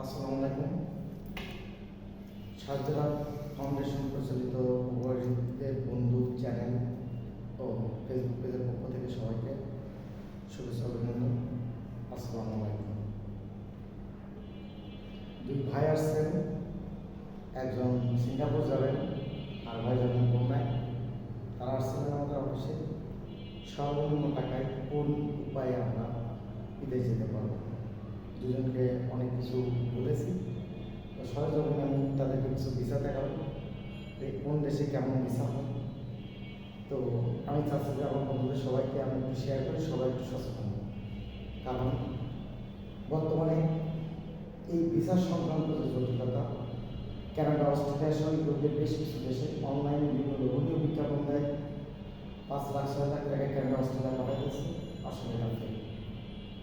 আসসালামু আলাইকুম। সাজরা ফাউন্ডেশন প্রচলিত উপকারীদের বন্ধু চ্যানেল ও ফেসবুক পেজের পক্ষ থেকে সবাইকে শুভেচ্ছা অভিনন্দন। আসসালামু আলাইকুম। দুই ভাই আসছেন একজন সিঙ্গাপুর যাবেন, আর ভাই যাবেন বোম্বাই তারা আসছিলেন আমাদের অফিসে। সর্বনিম্ন টাকায় কোন উপায়ে আমরা বিদেশ যেতে পারব? দুজনকে অনেক কিছু বলেছি। তো সরজমিনে আমি তাদেরকে কিছু ভিসা দেখাবো কোন দেশে কেমন ভিসা হয়। তো আমি চাচ্ছি যে আমার বন্ধুদের সবাইকে আমি একটু শেয়ার করি সবাই একটু সচেতন কারণ বর্তমানে এই ভিসা সংক্রান্ত যে জটিলতা কানাডা অস্ট্রেলিয়া সহ ইউরোপের বেশ কিছু দেশে অনলাইনে বিভিন্ন লোভনীয় বিজ্ঞাপন দেয়। পাঁচ লাখ, ছয় লাখ টাকা কানাডা অস্ট্রেলিয়া পাঠাইতেছে। এটা fake।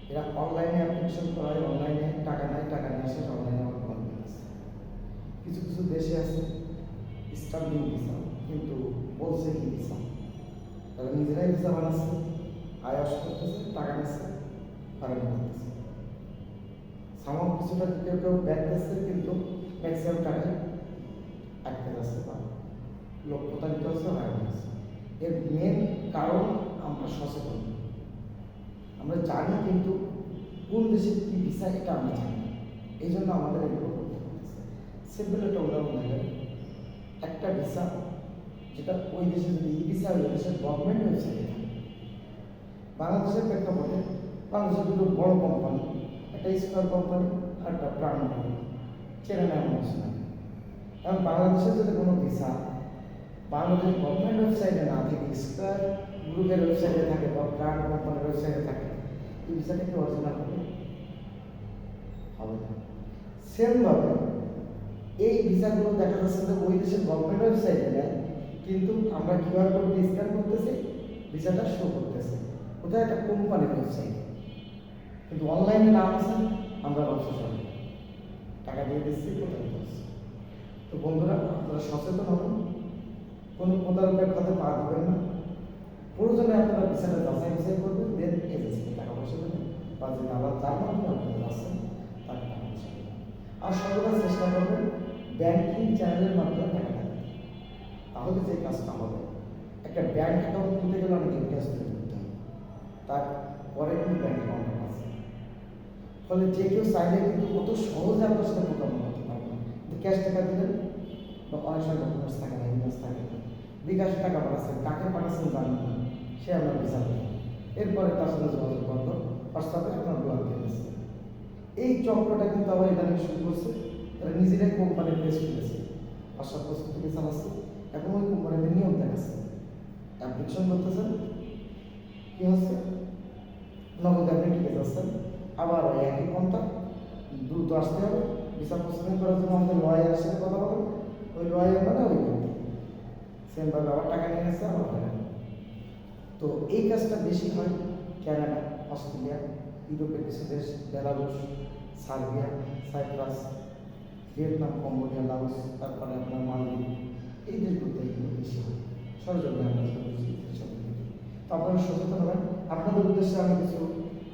এরা অনলাইনে অ্যাপ্লিকেশন করায়, অনলাইনে টাকা নেয় টাকা নিয়ে আসে, অনলাইনে আমার প্রমাণ দিতেছে কিছু কিছু দেশে আছে স্টাম্পিং ভিসা কিন্তু বলছে কি ভিসা তারা নিজেরাই ভিসা বানাচ্ছে আয়াস করতেছে, টাকা নিচ্ছে ফারানি করতেছে সামান্য কিছুটা কেউ কেউ ব্যাগ দিচ্ছে, কিন্তু ম্যাক্সিমাম টাকায় আটকে যাচ্ছে বা লোক প্রতারিত হচ্ছে হারানো হচ্ছে এর মেন কারণ আমরা সচেতন। আমরা জানি কিন্তু কোন দেশে কী ভিসা এটা আমরা জানি এই জন্য আমাদের এগুলো করতে সিম্পল একটা উদাহরণ দেখেন একটা ভিসা যেটা ওই দেশে যদি ই ভিসা ওই দেশের গভর্নমেন্ট ওয়েবসাইটে থাকে। বাংলাদেশের প্রেক্ষাপটে বাংলাদেশের দুটো বড় কোম্পানি একটা স্কোয়ার কোম্পানি আর একটা প্রাণ কোম্পানি চেনা নেওয়া মানুষ না কারণ বাংলাদেশের যদি কোনো ভিসা বাংলাদেশ গভর্নমেন্ট ওয়েবসাইটে না থাকে স্কোয়ার গ্রুপের ওয়েবসাইটে থাকে বা প্রাণ কোম্পানির ওয়েবসাইটে থাকে এই ভিসাটা কি অরিজিনাল হবে সেমভাবে এই ভিসাগুলো দেখা যাচ্ছে যে ওই দেশের গভর্নমেন্ট ওয়েবসাইটে নেয় কিন্তু আমরা কিউআর কোড স্ক্যান করতেছি, ভিসাটা শো করতেছে। কোথায়? একটা কোম্পানির ওয়েবসাইটে কিন্তু অনলাইনে নাম আছে, আমরা ব্যবসা সরি টাকা দিয়ে দিচ্ছি কোথায় করছি। তো বন্ধুরা, আপনারা সচেতন হবেন। কোনো প্রতারকের পথে পা দেবেন না। প্রয়োজনে আপনারা বিষয়টা যাচাই বাছাই করবেন দেন এজেন্সিকে পয়সা বা যদি আবার যার মাধ্যমে আপনারা যাচ্ছেন তাকে টাকা পয়সা আর সর্বদা চেষ্টা করবেন ব্যাংকিং চ্যানেলের মাধ্যমে টাকা দেবেন তাহলে যে কাজটা হবে, একটা ব্যাংক অ্যাকাউন্ট খুলতে গেলে অনেক ইতিহাস তৈরি করতে হবে। তারপরে কিন্তু ব্যাংক অ্যাকাউন্ট আছে। ফলে যে কেউ চাইলে কিন্তু কত সহজে আপনার সাথে মোকাবিলা করতে পারবে না। ক্যাশ টাকা দিলেন বা অনেক সময় ডকুমেন্টস থাকে না ইনভেস্ট থাকে। না বিকাশ টাকা পাঠাচ্ছেন কাকে পাঠাচ্ছেন জানেন না। সে আপনার বিচার এরপরে তার যোগাযোগ বন্ধ। হোয়াটসঅ্যাপে আপনার ব্লক দিয়ে এই চক্রটা কিন্তু আবার ইদানিং শুরু করছে। তারা নিজেরাই কোম্পানির পেজ খুলেছে। হোয়াটসঅ্যাপ প্রস্তুতি চালাচ্ছে এখন ওই কোম্পানিতে নিয়ম দেখাচ্ছে। অ্যাপ্লিকেশন করতেছেন। কি হচ্ছে? নগদ আপনি টিকে যাচ্ছেন। আবার ওই একই পন্থা। দ্রুত আসতে হবে। বিচার প্রস্তুতি করার জন্য আমাদের লয়ারের সাথে কথা বলব ওই লয়ার মানে ওই সেমভাবে আবার টাকা নিয়ে আসছে আবার। তো এই কাজটা বেশি হয় ক্যানাডা, অস্ট্রেলিয়া, ইউরোপের কিছু দেশ, Belarus, Serbia, Cyprus, Vietnam, Cambodia Laos তারপরে আপনার মালদ্বীপ, এই দেশগুলোতে এগুলো বেশি হয়। সরজমিনে আমরা তো আপনারা সচেতন হবেন। আপনাদের উদ্দেশ্যে আমি কিছু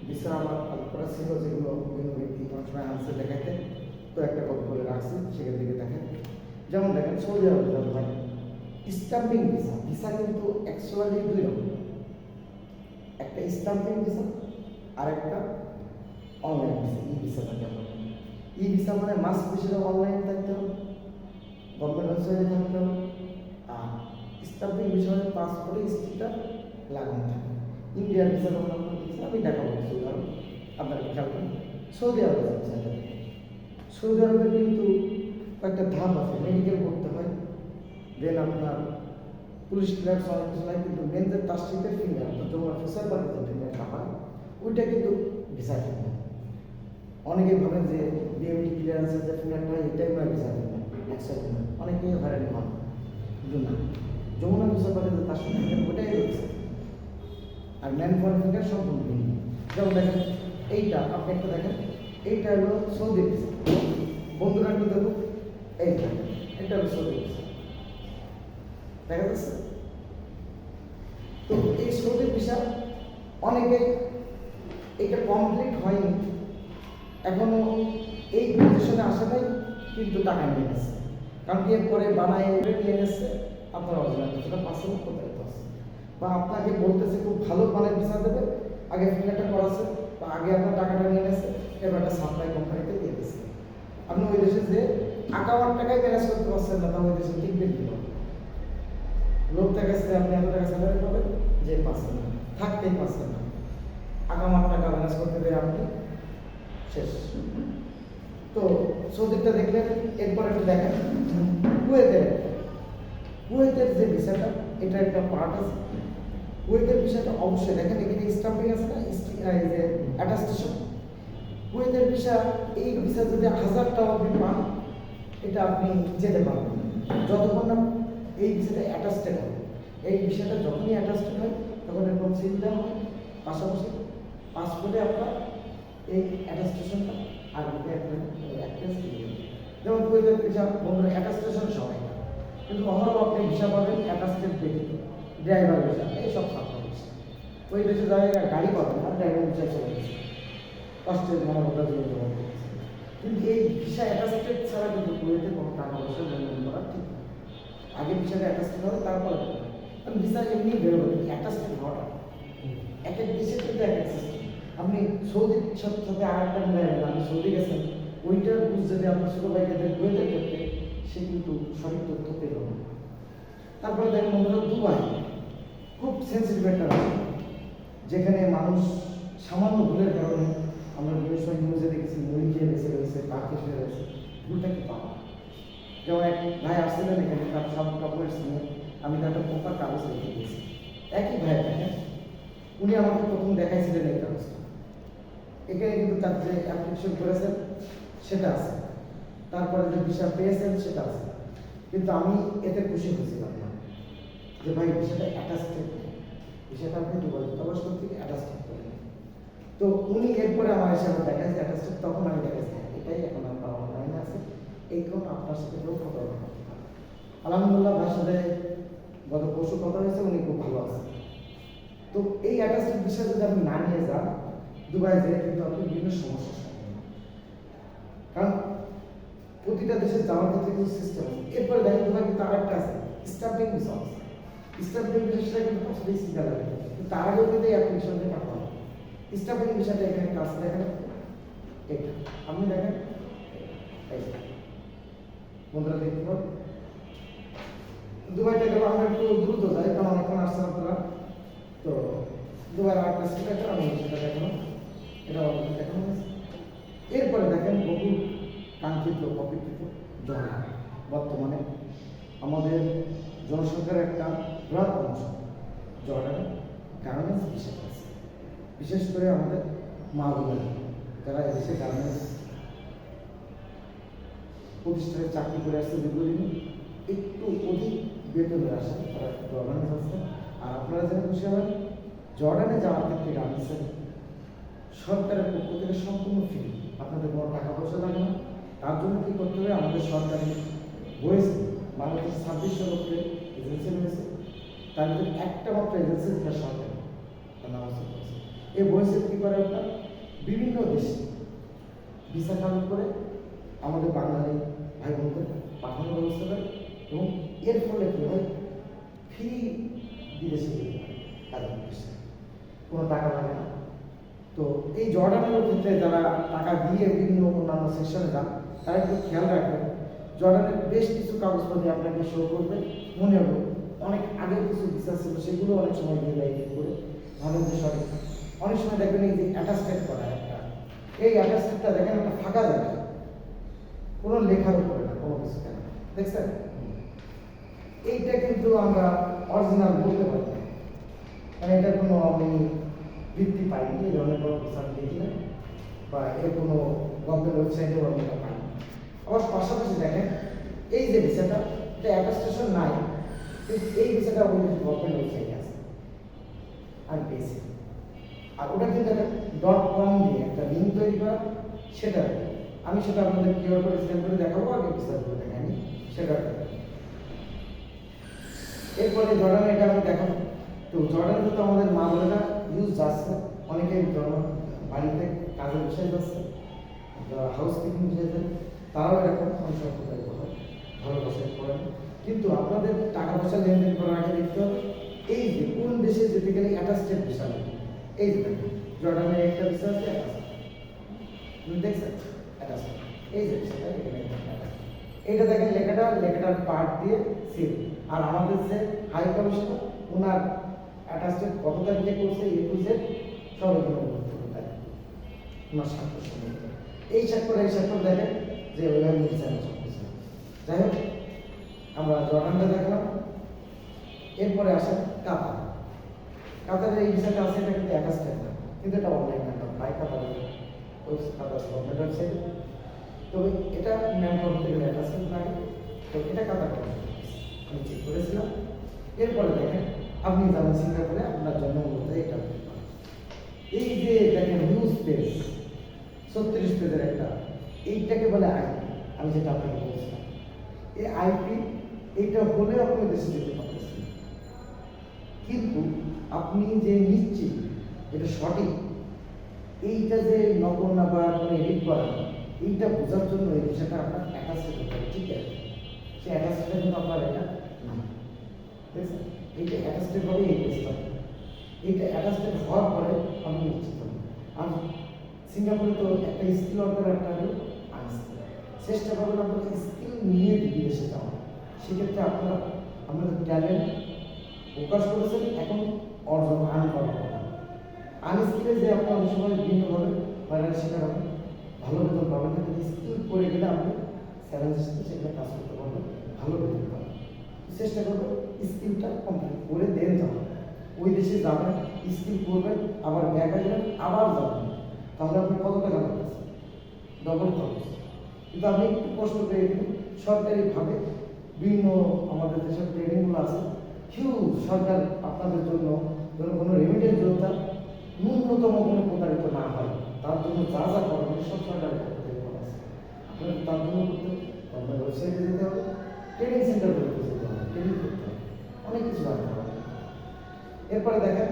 বিষয় আমার করা ছিল, যেগুলো বিভিন্ন ব্যক্তি অনেক সময় দেখাইতে তো একটা কপি বলে রাখছি, সেখান থেকে দেখেন। যেমন দেখেন, Saudi Arab stamping visa visa কিন্তু অ্যাকচুয়ালি দুই রকম। একটা স্টাম্পিং ভিসা আর একটা অনলাইন ভিসা, ই ভিসা থাকে ই ভিসা মানে মাস ভিসা অনলাইন থাকতে হবে গভর্নমেন্ট ওয়েবসাইটে থাকতে হবে, আর স্টাম্পিং ভিসা মানে পাসপোর্টে স্টিকার লাগানো থাকে। ইন্ডিয়ান ভিসা যখন আমি দেখাবো কিছু উদাহরণ। আপনারা খেয়াল করেন, সৌদি আরবে যাচ্ছে সৌদি আরবে কিন্তু কয়েকটা ধাপ আছে মেডিকেল করতে হয় দেন আপনার পুলিশ ক্লিয়ার অনেক কিছু নাই কিন্তু মেন তার স্ট্রিটের ফিঙ্গার যমুনা ফিসার বা যে ফিঙ্গারটা হয় ওইটা কিন্তু ভিসা কিনে অনেকে ভাবেন যে বিএমটি ক্লিয়ারেন্সের যে ফিঙ্গারটা হয় এটাই আমরা ভিসা কিনে একসাথে না অনেকেই হয়রানি হন কিন্তু না, যমুনা ফিসার পারে যে তার সঙ্গে ওটাই রয়েছে আর ম্যান ফর ফিঙ্গার সম্পূর্ণ ভিন্ন। যেমন দেখেন, এইটা, আপনি একটা দেখেন, এইটা হলো সৌদি ভিসা বন্ধুরা একটু দেখুন, এইটা, এটা হলো সৌদি ভিসা দেখা যাচ্ছে? তো এই সৌদি ভিসা অনেকে এটা কমপ্লিট হয়নি। এখনও এই পজিশনে আসে নাই, কিন্তু টাকা নিয়ে গেছে কারণ কি, এরপরে বানায় নিয়ে গেছে আপনার অরিজিনাল ভিসাটা পাসপোর্ট প্রতারিত আছে বা আপনাকে বলতেছে, খুব ভালো মানের ভিসা দেবে, আগে ফিঙ্গারটা করাছে, বা আগে আপনার টাকাটা নিয়ে গেছে এবার একটা সাপ্লাই কোম্পানিতে দিয়ে গেছে আপনি ওই দেশে যে আকামার টাকায় ম্যানেজ করতে পারছেন না ওই দেশে টিকবেন কি করে? লোক দেখাচ্ছে আপনি এত টাকা স্যালারি পাবেন? যে পাচ্ছেন না। থাকতেই পাচ্ছেন না। আকামার টাকা ম্যানেজ করতে পেরে আপনি। শেষ। তো সৌদিকটা দেখলেন, এরপর একটু দেখেন। কুয়েতের কুয়েতের যে বিষয়টা, এটা একটা পার্ট আছে। কুয়েতের বিষয়টা অবশ্যই দেখেন, এখানে স্টাম্পিং আছে না? এই যে অ্যাটাস্টেশন কুয়েতের ভিসা, এই ভিসা যদি হাজার টাকা আপনি পান, এটা আপনি যেতে পারবেন। যতক্ষণ না এই ভিসাটা অ্যাটাস্টেড হবে এই বিষয়টা যখনই অ্যাটাস্টেড হয়, তখন এর কোনো চিন্তা হয়। পাশাপাশি পাসপোর্টে আপনার এই অ্যাটাস্টেশনটা আর যেমন কুয়েতের ভিসা বন্ধুরা অ্যাটাস্টেশন সবাই। কিন্তু অহরহ আপনি ভিসা পাবেন অ্যাটাস্টেড ব্যতীত ড্রাইভার ভিসা এইসব সাপ্লাই ভিসা ওই দেশে জায়গায় গাড়ি পাবেন না ড্রাইভার ভিসা চলে গেছে। কষ্টের মানবতা জন্য কিন্তু এই ভিসা অ্যাটাস্টেড ছাড়া কিন্তু কুয়েতে কোনো টাকা পয়সা লেনদেন করা ঠিক আগে ভিসাটা অ্যাটাস্টেড হবে তারপরে কারণ ভিসা এমনি বেরোবে অ্যাটাস্টেড হওয়াটা এক এক দেশের কিন্তু এক এক আপনি সৌদির সাথে আর একটা মিলাইবেন আপনি সৌদি গেছেন, ওইটার বুঝ যদি আপনার ছোটো ভাইকে কুয়েতের ক্ষেত্রে সে কিন্তু সঠিক তথ্য পেল না। তারপরে দেখেন বন্ধুরা, দুবাই। খুব সেন্সিটিভ একটা যেখানে মানুষ সামান্য ভুলের কারণে আমরা বিভিন্ন সময় নিউজে দেখেছি খেয়ে বেঁচে রয়েছে পা খেয়ে রয়েছে, ভুলটা কি পাওয়া? যেমন এক ভাই আসছিলেন এখানে তার সব ডকুমেন্টস নিয়ে আমি তার একটা প্রপার কাগজ রেখে দিয়েছি। একই ভাই দেখেন উনি আমাকে প্রথম দেখাইছিলেন এই কাগজটা। এখানে কিন্তু তার যে অ্যাপ্লিকেশন করেছেন সেটা আছে। তারপরে যে ভিসা পেয়েছেন সেটা আছে। কিন্তু আমি এতে খুশি হয়েছিলাম না যে ভাই বিষয়টা অ্যাটাস্টেড বিষয়টা আপনি দুবার দূতাবাস কর্তৃক অ্যাটাস্টেড করেন। তো উনি এরপরে আমার এসে আমার দেখাচ্ছে অ্যাটাস্টেড তখন আমি দেখাচ্ছি হ্যাঁ, এটাই এখন আপনার অনলাইনে আছে? এই কারণে আপনার সাথে কেউ কথা না। আলহামদুলিল্লাহ, তার সাথে গত পরশু কথা হয়েছে, উনি খুব ভালো আছে তো এই অ্যাটাস্টেড বিষয় যদি আপনি না নিয়ে যান, দুবাই যেয়ে কিন্তু আপনি বিভিন্ন সমস্যার সম্মুখীন কারণ প্রতিটা দেশের যাওয়ার ক্ষেত্রে কিন্তু সিস্টেম আছে। এরপরে দেখেন, দুবাই কিন্তু আরেকটা আছে স্টাম্পিং ভিসা আছে। স্টাম্পিং ভিসাটা কিন্তু বেশি টাকা লাগে তার আগেও কিন্তু এই অ্যাপ্লিকেশনটা পাঠানো স্টাম্পিং ভিসাটা এখানে কাজ দেখেন এটা আপনি দেখেন। বন্ধুরা দেখতে পাবেন দুবাইটা গেলে আমরা একটু দ্রুত যাই, কারণ অনেকক্ষণ আসছেন আপনারা। তো দুবার আরেকটা সিট আছে, আমি সেটা দেখানো এটা অলরেডি দেখানো এরপরে দেখেন বহু কাঙ্ক্ষিত অপেক্ষিত জনা বর্তমানে আমাদের জনসংখ্যার একটা বৃহৎ অংশ জর্ডানে গার্মেন্টস বিষয় আছে বিশেষ করে আমাদের মা বোনেরা, যারা এদেশে গার্মেন্টস প্রতিষ্ঠানে চাকরি করে আসছে দীর্ঘদিন একটু অধিক বেতনে আসে তারা জর্ডানে যাচ্ছে আর আপনারা যেন খুশি হবেন, জর্ডানে যাওয়ার ক্ষেত্রে গার্মেন্টসের সরকারের পক্ষ থেকে সম্পূর্ণ ফ্রি আপনাদের কোনো টাকা পয়সা লাগে না। তার জন্য কী করতে হবে? আমাদের সরকারি রয়েছে বাংলাদেশ ছাব্বিশশো লোকের এজেন্সি রয়েছে। তার ভিতরে একটা মাত্র এজেন্সি যেটা সরকারি। তার নাম হচ্ছে এই বয়সে কী করে আপনার? বিভিন্ন দেশে ভিসা করে আমাদের বাঙালি ভাই বোনদের পাঠানোর ব্যবস্থা করে এবং এর ফলে কী হয়? ফ্রি বিদেশে যেতে পারে তাদের কোনো টাকা লাগে না। তো এই জর্ডানের ক্ষেত্রে যারা টাকা দিয়ে বিভিন্ন অন্যান্য সেকশনে যান, তারা একটু খেয়াল রাখবেন, জর্ডানের বেশ কিছু কাগজপত্র আপনাকে শো করবে। মনে হবে অনেক আগের কিছু বিশ্বাস ছিল, সেগুলো অনেক সময় দিয়ে দেয় করে ভাবেন যে সঠিক অনেক সময় দেখবেন এই যে অ্যাটাস্টেড করা একটা। এই অ্যাটাস্টেডটা দেখেন একটা ফাঁকা জায়গা। কোনো লেখার উপরে না, কোনো কিছু কেন? দেখছেন? এইটা কিন্তু আমরা অরিজিনাল বলতে পারি মানে এটা কোনো আমি ভিত্তি পাইনি, এই ধরনের কোনো আমি দেখি না বা এর কোনো গভর্নমেন্ট ওয়েবসাইটেও আমি পাইনি। আবার পাশাপাশি দেখেন, এই যে ভিসাটা এটা অ্যাটাস্টেশন নাই এই ভিসাটা ওই গভর্নমেন্ট ওয়েবসাইটে আছে, আর পেয়েছি আর ওটা কিন্তু একটা ডট কম দিয়ে একটা লিঙ্ক তৈরি করা, সেটা আমি সেটা আপনাদের কীভাবে করে স্ক্যান করে দেখাবো, আগে বিস্তার করে দেখাইনি সেটা এরপরে জর্ডানে এটা আমি দেখাবো। তো জর্ডানে তো আমাদের মা বোনেরা ইউজ যাচ্ছে, অনেকে জর্ডান বাড়িতে কাজের বিষয় যাচ্ছে হাউস কিপিং বিষয় তারাও এরকম সময় প্রতারিত হয় ভালো বাসায় পড়েন কিন্তু আপনাদের টাকা পয়সা লেনদেন করার আগে দেখতে হবে, এই যে কোন দেশে যেতে গেলে অ্যাটাস্টেড ভিসা লাগে এই যে দেখুন, জর্ডানের একটা ভিসা আছে attached। দেখছেন? এই এখানে দেখেন লেখাটা, লেখাটার পার্ট দিয়ে সিল আর আমাদের যে হাই ওনার কত তারিখে করছে। এই স্বাক্ষর এই স্বাক্ষর দেখেন যে ওইভাবে যাই হোক, আমরা জর্ডানটা দেখলাম। এরপরে আসেন কাতার। কাতারের এই বিষয়টা আছে, এটা কিন্তু না। কিন্তু এটা অনলাইন কাতারের ওয়েবসাইট কাতার গভর্নমেন্ট ওয়েবসাইট তবে এটা ম্যান করতে গেলে অ্যাটাস্টেড লাগে। তো এটা কাতার করে আপনি আপনার জন্য এটা এই যে দেখেন ছত্রিশ পেজের একটা, এইটাকে বলে আইপি আমি যেটা আপনাকে বলছিলাম। এই আইপি এইটা হলে আপনি দেশে যেতে পারতেছেন। কিন্তু আপনি যে নিশ্চিত, এটা সঠিক এইটা যে নকল না বা কোনো এডিট করা, এইটা বোঝার জন্য এই বিষয়টা আপনার অ্যাটাচড করতে হবে ঠিক আছে? সে অ্যাটাচটা কিন্তু আপনার এটা এইটা অ্যাটাচড হবে এই পেজটা এইটা অ্যাটাচড হওয়ার পরে আপনি নিশ্চিত আর সিঙ্গাপুরে তো একটা স্কিল ওয়ার্কার একটা হলো চেষ্টা করবেন আপনার স্কিল নিয়ে বিদেশে যাওয়া সেক্ষেত্রে আপনারা, আপনাদের ট্যালেন্ট প্রকাশ করেছেন, এখন অর্জন আর্ন করা আনস্কিলে যে আপনি অনেক সময় বিভিন্নভাবে হয়রানি শিকার হবেন ভালো বেতন পাবেন না, কিন্তু স্কিল করে গেলে আপনি চ্যালেঞ্জের সাথে সেখানে কাজ করতে পারবেন, ভালো বেতন পাবেন। চেষ্টা করবেন স্কিলটা কমপ্লিট করে দেন যাবেন ওই দেশে যাবেন, স্কিল করবেন, আবার ব্যাক আসবেন আবার যাবেন। তাহলে আপনি কত টাকা লাগতেছে ডবল খরচ। কিন্তু আপনি একটু কষ্ট করে একটু সরকারিভাবে বিভিন্ন আমাদের যেসব ট্রেনিংগুলো আছে। হিউজ সরকার আপনাদের জন্য যেন কোনো রেমিডিয়াল যোদ্ধা ন্যূনতম কোনো প্রতারিত না হয়, তার জন্য যা যা করবেন সব সরকারের পক্ষ থেকে করা আছে। আপনাকে তার জন্য করতে আপনার হবে ট্রেনিং সেন্টারগুলোতে যেতে হবে ট্রেনিং করতে হবে। অনেক কিছু রাখতে হবে। এরপরে দেখেন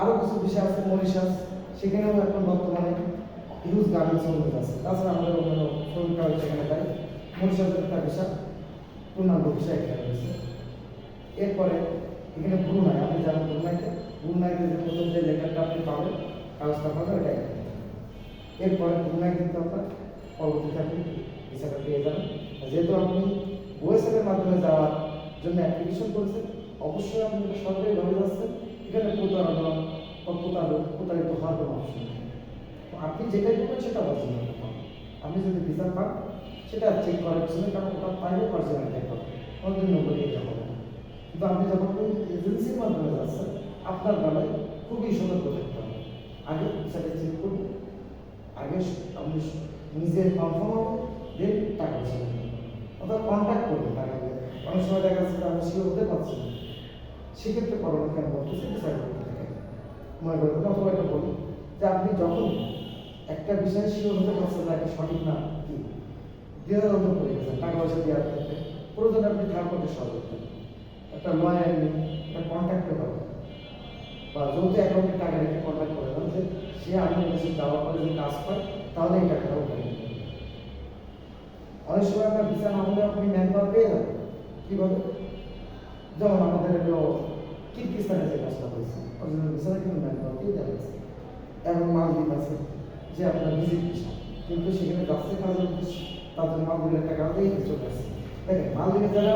আরও কিছু বিষয় আছে, মরিশাস। সেখানেও এখন বর্তমানে হিউজ গার্মেন্টস অনুরোধ আছে। তাছাড়া আমাদের শ্রমিকরাও সেখানে যায় মরিশাসের একটা বিষয়, পূর্ণাঙ্গ বিষয় এখানে রয়েছে। এরপরে এখানে ব্রুনাই আপনি জানেন ব্রুনাইতে ব্রুনাইতে যে প্রথম যে লেখাটা আপনি পাবেন, কাগজটা পাবেন ওটা এখানে এরপরে ব্রুনাই কিন্তু আপনার পরবর্তীতে আপনি ভিসাটা পেয়ে যাবেন। যেহেতু আপনি ওয়েসেলের মাধ্যমে যাওয়ার জন্য অ্যাপ্লিকেশন করেছেন, অবশ্যই আপনি সরকারিভাবে যাচ্ছেন। এখানে প্রতারণা প্রতারক, প্রতারিত হওয়ার কোনো অপশন নেই। আপনি যেটাই করবেন, সেটা অরিজিনাল আপনি যদি ভিসা পান, সেটা চেক করার জন্য কারণ ওটা পাইলে অরিজিনালটাই পাবেন। কোনোদিন নকলি এটা হবে কিন্তু আপনি যখন এজেন্সির মাধ্যমে যাচ্ছেন আপনার বেলায় খুবই সতর্ক থাকতে হবে আগে সেটা চেক করুন আগে আপনি নিজের কনফার্ম হবে দেন টাকা ছিল অথবা কন্ট্যাক্ট করবেন টাকা দিয়ে অনেক সময় দেখা যাচ্ছে আমি শিওর হতে পারছি না। সেক্ষেত্রে করোনা কেন বলতেছে ডিসাইড করতে থাকে। মনে করবেন অথবা এটা বলি যে আপনি যখন একটা বিষয়ে শিওর হতে পারছেন না সঠিক না কি? দ্বিধাদ্বন্দ্ব করে গেছেন টাকা পয়সা দেওয়ার ক্ষেত্রে। প্রয়োজনে আপনি থার্ড পার্টি সহযোগ একটা লয়ার নিয়ে একটা কন্ট্যাক্টে পাবেন বা যৌথ অ্যাকাউন্টে টাকা রেখে কন্ট্যাক্ট করে দেন যে সে আপনার কাছে যাওয়ার পরে যদি কাজ পায়, তাহলে এই টাকাটা উঠাই অনেক সময় আপনার ভিসা না হলে আপনি ম্যান পাওয়ার পেয়ে যাবেন। কীভাবে যেমন আমাদের হলো কিরগিস্তানে যে কাজটা হয়েছে, অরিজিনাল ভিসাটা কিন্তু ম্যান পাওয়ার পেয়ে যাবে এবং মালদ্বীপ আছে, যে আপনার ভিজিট ভিসা কিন্তু সেখানে যাচ্ছে কাজের উদ্দেশ্য তাদের মালদ্বীপের একটা কারণেই চলে আসছে দেখেন মালদ্বীপে যারা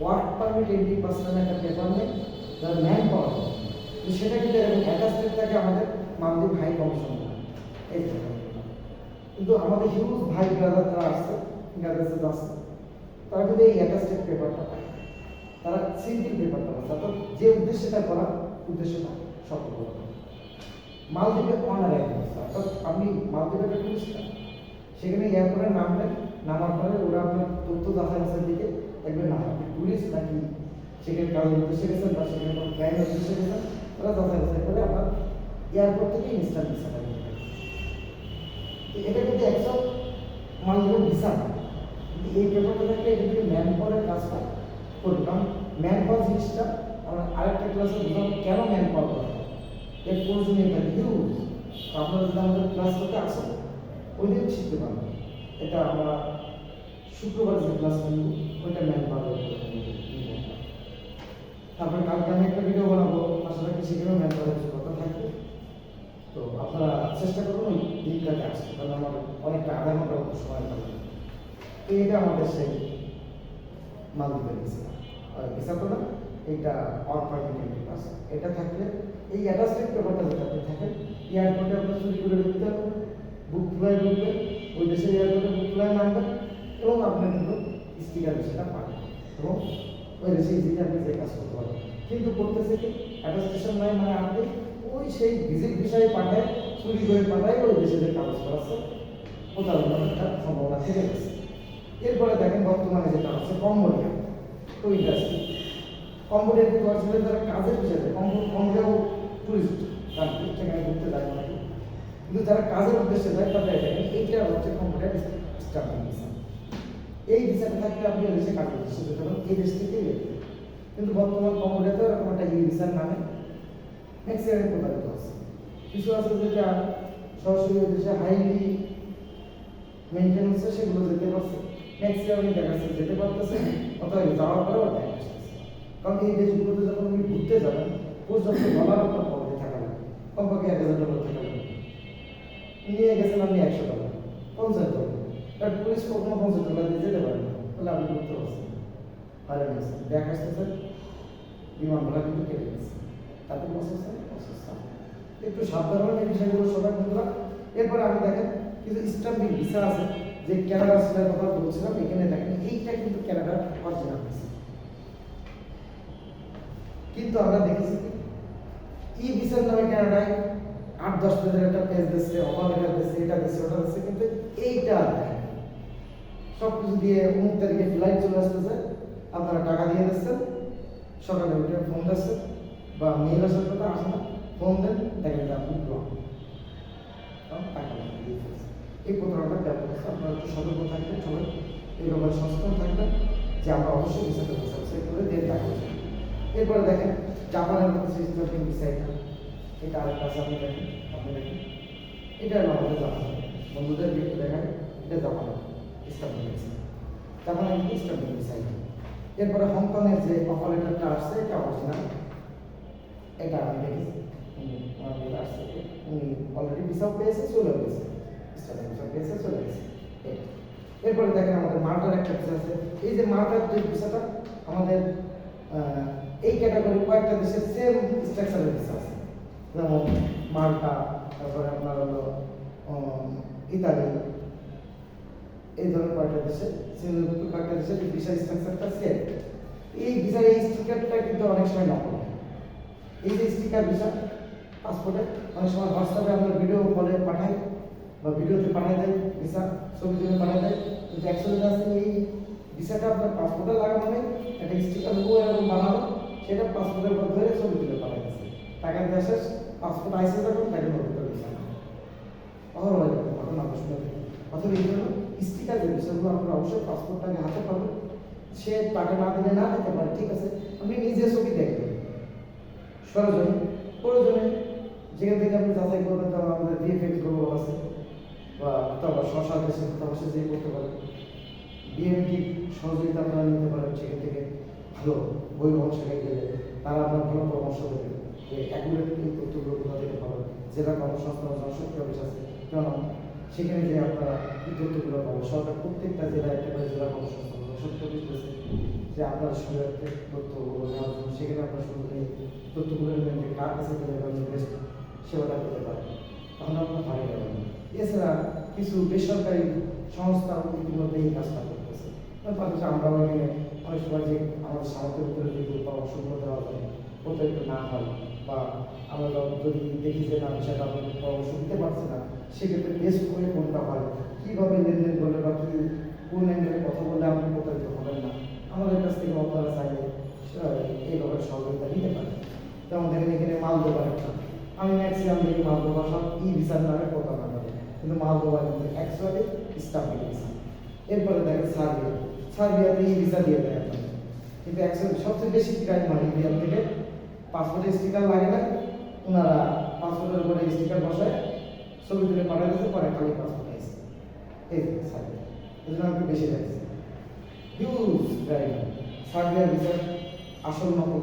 ওয়ার্ক পারমিট এইটি পার্সেন্ট একটা পেপার নেই, যারা ম্যান পাওয়ার সেটা কিন্তু এরকম অ্যাটাচমেন্ট থাকে আমাদের মালদ্বীপ হাই কমিশন এই। কিন্তু আমাদের হিউজ ভাই ব্রাদার যারা আসছে গার্জেন্সে আসছে তারা কিন্তু এই অ্যাটাচমেন্ট পেপারটা পায়। তারা সিম্পল পেপারটা পায় অর্থাৎ যে উদ্দেশ্যটা করা উদ্দেশ্যটা সফল করা। মালদ্বীপে অনার অর্থাৎ আপনি মালদ্বীপে একটা টুরিস্ট সেখানে এয়ারপোর্টে নামলেন নামার পরে ওরা আপনার তথ্য যাচাই দিকে দেখবেন না, আপনি টুরিস্ট নাকি সেখানে কারোর উদ্দেশ্যে গেছেন বা সেখানে কোনো ক্লাইন্ট উদ্দেশ্যে গেছেন। ওরা যাচাই বাছাই করে আপনার এয়ারপোর্ট থেকে ইনস্ট্যান্ট ভিসাটা নিয়ে এটা কিন্তু একশো মালদ্বীপের ভিসা না। কিন্তু এই পেপারটা থাকলে এটা কিন্তু ম্যান পাওয়ারের কাজটা করবে। কারণ ম্যান পাওয়ার জিনিসটা আমরা আরেকটা ক্লাসে বুঝলাম কেন ম্যান পাওয়ার দরকার এর প্রয়োজনীয়তা হিউজ আপনারা যদি আমাদের ক্লাস করতে আসেন, ওই দিন শিখতে পারবেন। এটা আমরা শুক্রবার যে ক্লাস করব, ওইটা ম্যাম পাবে তারপরে কালকে আমি একটা ভিডিও বানাবো পাশাপাশি সেখানেও ম্যাম পাবে কিছু কথা থাকবে তো আপনারা চেষ্টা করুন ওই দিনটাতে বুক ফ্লাই ওই দেশের বুক ফ্লাই নামবেন এবং আপনি কিন্তু স্টিকার বিষয়টা এবং ওই দেশে কাজ করতে পারবেন। কিন্তু করতেছে কি? অ্যাটাস্টেশন নাই মানে আপনি ওই সেই ভিজিট বিষয়ে পাঠায় চুরি করে পাঠায় ওই দেশে যে কাগজ করাচ্ছে প্রতারণার একটা সম্ভাবনা থেকে গেছে। এরপরে দেখেন বর্তমানে যেটা আছে কম্বোডিয়া তো ইন্ডাস্ট্রি কম্বোডিয়া কিন্তু আসলে যারা কাজের বিষয়ে। কম্বোডিয়াও টুরিস্ট কান্ট্রি সেখানে ঘুরতে যায় অনেকে। কিন্তু যারা কাজের উদ্দেশ্যে যায়, তাদের দেখেন, এইটা হচ্ছে কম্বোডিয়ার স্টার্টিং ভিসা এই ভিসাটা থাকলে আপনি ওই দেশে কাজের উদ্দেশ্যে যেতে পারেন এই দেশ থেকেই কিন্তু বর্তমান কম্বোডিয়াতে এরকম একটা ই ভিসার নামে। ম্যাক্সিমাম প্রতারিত আছে কিছু আছে যেটা সরাসরি দেশে হাইলি মেনটেন্যান্সে সেগুলো যেতে পারছে। ম্যাক্সিমাম দেখা যাচ্ছে যেতে পারতেছে, অথবা যাওয়ার পরেও দেখা কারণ এই দেশগুলোতে যখন আপনি ঘুরতে যাবেন, পর্যাপ্ত ডলার আপনার পকেটে থাকা লাগবে। কমপক্ষে এক হাজার ডলার থাকা লাগবে। নিয়ে গেছেন আপনি একশো ডলার পঞ্চাশ ডলার আর পুলিশ কখনো পঞ্চাশ ডলার দিয়ে যেতে পারেন না। তাহলে আপনি করতে পারছেন। হারে গেছেন ব্যাগ আসতেছে বিমান ভাড়া কিন্তু কেটে গেছে। তাতে প্রসেস প্রসেস একটু সাবধান এই বিষয়গুলো সবাই বন্ধুরা। এরপরে আমি দেখেন, কিছু স্টাম্পিং ভিসা আছে, যে ক্যানাডা সেটার কথা বলছিলাম, এখানে দেখেন, এইটা কিন্তু ক্যানাডার অরিজিনাল ভিসা কিন্তু আমরা দেখেছি, ই ভিসার নামে ক্যানাডায় আট দশ পেজের একটা পেজ দিচ্ছে অফার লেটার দিচ্ছে, এটা দিচ্ছে, ওটা দিচ্ছে, কিন্তু এইটা সব কিছু দিয়ে অমুক তারিখে ফ্লাইট চলে আসতেছে, আপনারা টাকা দিয়ে দিচ্ছেন, সকালে উঠে ফোন দিচ্ছেন, বা মেল আসার কথা আসে না। ফোন দেন দেখেন যে আপনি ব্লক টাকা এই প্রতারণাটা ব্যাপক আছে আপনারা একটু সতর্ক থাকবেন, সবাই এই ব্যাপারে সচেতন থাকবেন যে আমরা অবশ্যই ভিসাটা সাবস্ক্রাইব করে দিয়ে টাকা এরপরে দেখেন, জাপানের মধ্যে সিস্টেম ভিসাইটা এটা আরেকটা আছে আপনি দেখেন আপনি দেখেন। এটা আমাদের জাপান। বন্ধুদের গিফট দেখেন, এটা জাপান। ইস্টার্ন ভিসা জাপানের ইস্টার্ন ভিসাই এরপরে হংকংয়ের যে অফার লেটারটা আসছে, এটা অরিজিনাল এটা আমি দেখেছি। আসছে উনি অলরেডি ভিসাও পেয়েছে চলে গেছে। স্টার্টিং ভিসা পেয়েছে চলে গেছে। এরপরে দেখেন আমাদের মাল্টার একটা ভিসা আছে। এই যে মাল্টার যে ভিসাটা আমাদের এই ক্যাটাগরি কয়েকটা দেশের সেম স্ট্রাকচারের ভিসা আছে। যেমন মাল্টা তারপরে আপনার হলো ইতালি। এই ধরনের কয়েকটা দেশে সিঙ্গাপুর কয়েকটা দেশের ভিসা স্ট্রাকচারটা সেম এই ভিসার এই স্টিকারটা কিন্তু অনেক সময় নকল এই যে স্টিকার ভিসা পাসপোর্টে। অনেক সময় হোয়াটসঅ্যাপে আমরা ভিডিও কলে পাঠাই বা ভিডিওতে পাঠাই দেয় ভিসা ছবি তুলে পাঠাই দেয়। কিন্তু অ্যাকচুয়ালি আছে এই ভিসাটা আপনার পাসপোর্টে লাগানো নেই, একটা স্টিকার লোগো এরকম বানানো, সেটা পাসপোর্টের উপর ধরে ছবি তুলে পাঠাই দিচ্ছে টাকা দিয়ে শেষ, পাসপোর্ট আইসে যখন তাকে নতুন ভিসা অহরহ ঘটনা আমরা শুনে থাকি। অথবা এই জন্য স্টিকার যে বিষয়গুলো আপনারা অবশ্যই পাসপোর্টটাকে হাতে পাবেন। সে টাকা না দিলে না দিতে পারে, ঠিক আছে। আপনি নিজে ছবি দেখবেন। সরজনে প্রয়োজনে যেখান থেকে আপনি যাচাই করবেন তাহলে আমাদের ভিএফএক্স গ্লোবাল আছে, বা তারপর শশা দেশে তারপর সে যে করতে পারেন বিএমটি সহযোগিতা আপনারা নিতে পারেন সেখান থেকে ভালো বই শেখাই গেলে, তারা আপনার ভালো পরামর্শ দেবে যে অ্যাকুরেট এই তথ্যগুলো কোথা থেকে পাবেন? জেলা কর্মসংস্থান জনশক্তি অফিস আছে, কেন? সেখানে যে আপনারা এই তথ্যগুলো পাবেন। সরকার প্রত্যেকটা জেলায় একটা করে জেলা কর্মসংস্থান জনশক্তি অফিস রয়েছে যে আপনার সুবিধার্থে তথ্যগুলো নেওয়ার জন্য। সেখানে আপনার সুবিধা তথ্যগুলো নেবেন যে কার কাছে গেলে বেস্ট সেবাটা পেতে পারেন তখন আপনার ভালো যাবেন এছাড়া কিছু বেসরকারি সংস্থা ইতিমধ্যে এই কাজটা করতেছে। পাশাপাশি আমরাও এখানে অনেক সময় যে আমাদের সামর্থ্যের উপরে যদি পরামর্শগুলো দেওয়া যায় প্রতারিত না হয় বা আমরা যদি দেখি যে না সেটা আমাদের পরামর্শ দিতে পারছে না সেক্ষেত্রে টেস্ট করে কোনটা হয় কীভাবে লেনদেন করলে বা কি কোন লেনদেনে কথা বললে আপনি প্রতারিত হবেন না আমাদের কাছ থেকে আপনারা চাইলে আহ, এই ব্যাপারে সহযোগিতা নিতে পারেন। যেমন দেখেন এখানে মালদোবার একটা। আমি ম্যাক্সিমাম দেখি মালদোবা সব ই ভিসার নামে প্রতারণা করে কিন্তু মালদোবা কিন্তু অ্যাকচুয়ালি স্টাফিং ভিসা এরপরে দেখেন সার্বিয়া সার্বিয়াতে ই ভিসা দিয়ে দেয় আপনাকে। কিন্তু অ্যাকচুয়ালি সবচেয়ে বেশি ক্রাইম হয় ইন্ডিয়ান থেকে। পাসপোর্টে স্টিকার লাগে না। ওনারা পাসপোর্টের উপরে স্টিকার বসায়, ছবি তুলে পাঠিয়ে দিচ্ছে পরে খালি পাসপোর্ট আইসে এই সার্বিয়া এই জন্য একটু বেশি লাগছে। হিউজ ড্রাইভার সার্বিয়ার ভিসা আসল নকল।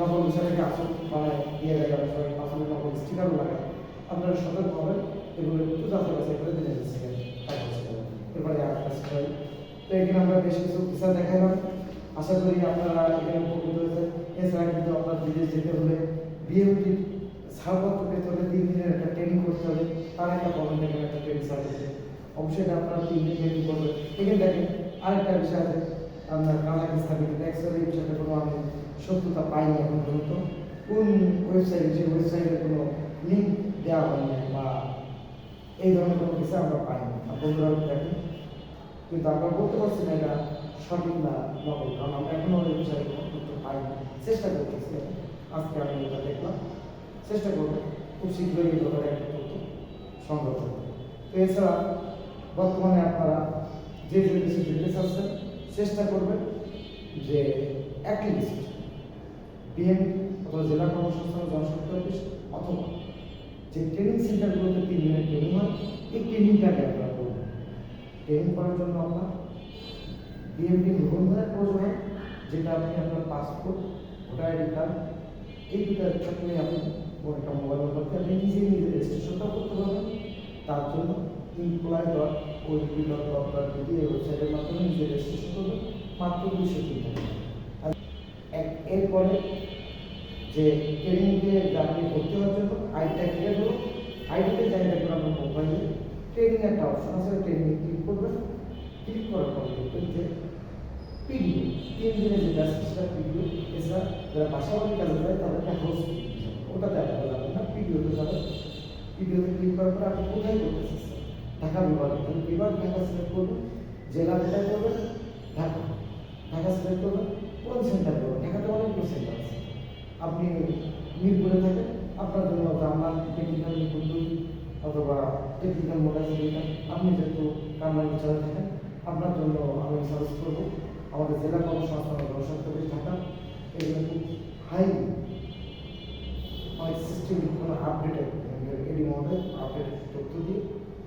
নকল ভিসাটাকে আসল মানে ইয়ে সবাই আসলে নকল স্টিকারও লাগায় আপনারা সতর্ক হবেন এগুলো একটু যাচাই বাছাই করে দিচ্ছে এরপরে কাজ তো এখানে আমরা বেশ কিছু ভিসা দেখাইলাম। আশা করি আপনারা এখানে উপকৃত হয়েছে এছাড়া কিন্তু আপনার বিদেশ যেতে হলে বিএমটির ছাড়পত্র পেতে হলে তিন দিনের একটা ট্রেনিং করতে হবে। তার একটা পাবেন এখানে একটা ট্রেনিং সার্টিফিকেট অবশ্যই এটা আপনারা তিন দিন ট্রেনিং করবেন। এখানে দেখেন আরেকটা বিষয় আছে। আপনার কাজাকিস্তান অ্যাকচুয়ালি এই বিষয়টা কোনো আমি সত্যতা পাইনি এখন পর্যন্ত। কোন ওয়েবসাইটে যে ওয়েবসাইটে কোনো লিঙ্ক দেওয়া হয়নি বা এই ধরনের কোনো কিছু আমরা পাইনি। বন্ধুরা, দেখেন, কিন্তু আমরা বলতে পারছি না এটা সঠিক না নকল কারণ আমরা এখনও ওই বিষয়ে পাইনি। চেষ্টা করতেছি, আজকে আমি এটা দেখলাম। চেষ্টা করব, খুব শীঘ্রই এই ব্যাপারে একটা তথ্য সংগ্রহ তো এছাড়া বর্তমানে আপনারা যে যে দেশে যেতে চাচ্ছেন চেষ্টা করবেন যে একই অ্যাটলিস্ট বিএনপি অথবা জেলা কর্মসংস্থান জনশক্তি অফিস অথবা যে ট্রেনিং সেন্টারগুলোতে তিন দিনের ট্রেনিং হয়, এই ট্রেনিংটাকে আপনারা করবেন ট্রেনিং করার জন্য আপনার বিএমপি নিবন্ধনের প্রয়োজন হয় যেটা আপনি আপনার পাসপোর্ট ভোটার আইডি কার্ড এই দুটা থাকলে আপনি একটা মোবাইল নম্বর দিয়ে আপনি নিজে নিজে রেজিস্ট্রেশনটাও করতে পারবেন। তার জন্য employ dot OEP dot dot BD এই ওয়েবসাইটের মাধ্যমে নিজে রেজিস্ট্রেশন করবেন, মাত্র দুশো তিন টাকা। এরপরে যে ট্রেনিং দিয়ে আপনি ভর্তি হওয়ার জন্য আইডিটা ক্লিয়ার হলো আইডিতে যাই দেখবেন আপনার মোবাইলে ট্রেনিং একটা অপশন আছে ট্রেনিং ক্লিক করবেন ক্লিক করার পর দেখবেন যে পিডিও তিন দিনের যে ব্যাস সেটা পিডিও এছাড়া যারা বাসাবাড়ি কাজে যায় তাদেরকে হাউস ওটাতে আপনারা যাবেন না পিডিওতে যাবেন। পিডিওতে ক্লিক করার পর আপনি কোথায় করতে চাচ্ছেন? ঢাকা বিভাগে। বিভাগ ঢাকা সিলেক্ট করবেন জেলা যেটা করবেন ঢাকা। ঢাকা সিলেক্ট করবেন কোন সেন্টার করবেন ঢাকাতে অনেকগুলো সেন্টার আছে। আপনি মিরপুরে থাকেন, আপনার জন্য জার্মান টেকনিক্যাল মিরপুর দুই অথবা টেকনিক্যাল মোটর আপনি যেহেতু কামরান বিচারে থাকেন, আপনার জন্য আমি সাজেস্ট করব, আমাদের জেলা কর্মসংস্থান জনস্বাস্থ্য ঢাকা এগুলো খুব হাই অনেক সিস্টেম কোনো আপডেটেড এডি মহোদয় আপডেট তথ্য দিয়ে,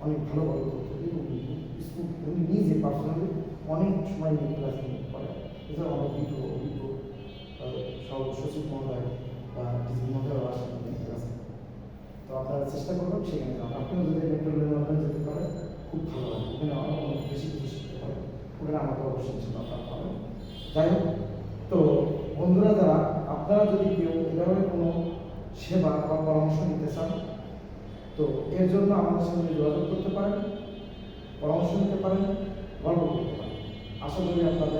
অনেক ভালো ভালো তথ্য দিয়ে উনি নিজে পার্সোনালি অনেক সময় নিয়ে ক্লাস করে এছাড়া অনেক অভিজ্ঞ সব সচিব মহোদয় বা ডিসি মহোদয় আসেন অনেক তো আপনারা চেষ্টা করবেন সেখানে যান আপনিও যদি মেট্রো রেলের যেতে পারেন, খুব ভালো হয়। ওখানে অনেক অনেক বেশি কিছু শিখতে পারেন ওখানে আমাকে অবশ্যই ছিল আপনারা পাবেন যাই হোক, তো বন্ধুরা যারা, আপনারা যদি কেউ এ ধরনের কোনো সেবা বা পরামর্শ নিতে চান, তো এর জন্য আমাদের সঙ্গে যোগাযোগ করতে পারেন, পরামর্শ নিতে পারেন, গল্প করতে পারেন। আশা করি আপনাদের